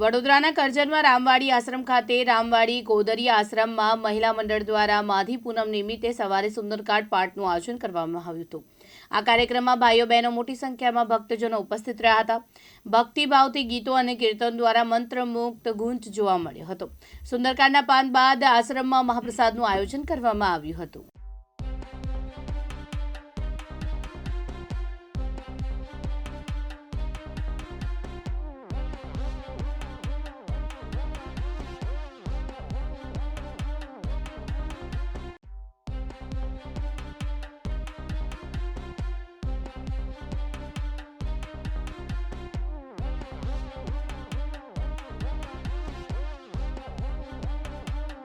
વડોદરાના કરજનમાં રામવાડી આશ્રમ ખાતે રામવાડી ગોદરી આશ્રમમાં મહિલા મંડળ દ્વારા માધી પૂનમ નિમિત્તે સવારે સુંદરકાંડ પાઠનું આયોજન કરવામાં આવ્યું હતું. આ કાર્યક્રમમાં ભાઈઓ બહેનો મોટી સંખ્યામાં ભક્તજનો ઉપસ્થિત રહ્યા હતા. ભક્તિભાવથી ગીતો અને કીર્તન દ્વારા મંત્રમુક્ત ગુંજ જોવા મળ્યો હતો. સુંદરકાંડના પાન બાદ આશ્રમમાં મહાપ્રસાદનું આયોજન કરવામાં આવ્યું હતું.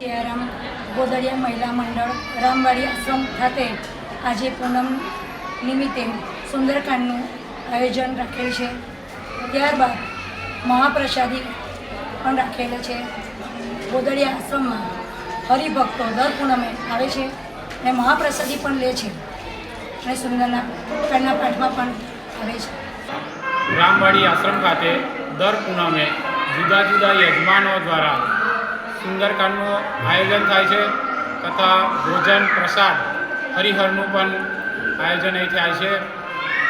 સિયારામ ગોદડિયા મહિલા મંડળ, રામવાડી આશ્રમ ખાતે આજે પૂનમ નિમિત્તે સુંદરકાંડનું આયોજન રાખેલ છે. ત્યારબાદ મહાપ્રસાદી પણ રાખેલ છે. ગોદડિયા આશ્રમમાં હરિભક્તો દર પૂનમે આવે છે અને મહાપ્રસાદી પણ લે છે અને સુંદરના કાંડના પાઠમાં પણ આવે છે. રામવાડી આશ્રમ ખાતે દર પૂનમે જુદા જુદા યજમાનો દ્વારા સુંદરકાંડનું આયોજન થાય છે તથા ભોજન પ્રસાદ હરિહરનું પણ આયોજન અહીં થાય છે.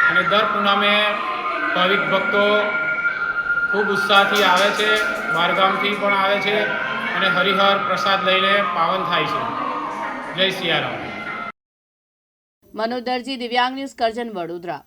અને દર પૂનમે ભાવિક ભક્તો ખૂબ ઉત્સાહથી આવે છે બહારગામથી પણ આવે છે અને હરિહર પ્રસાદ લઈને પાવન થાય છે. જય સિયારામ. મનોદરજી, દિવ્યાંગ ન્યૂઝ કરજણ વડોદરા.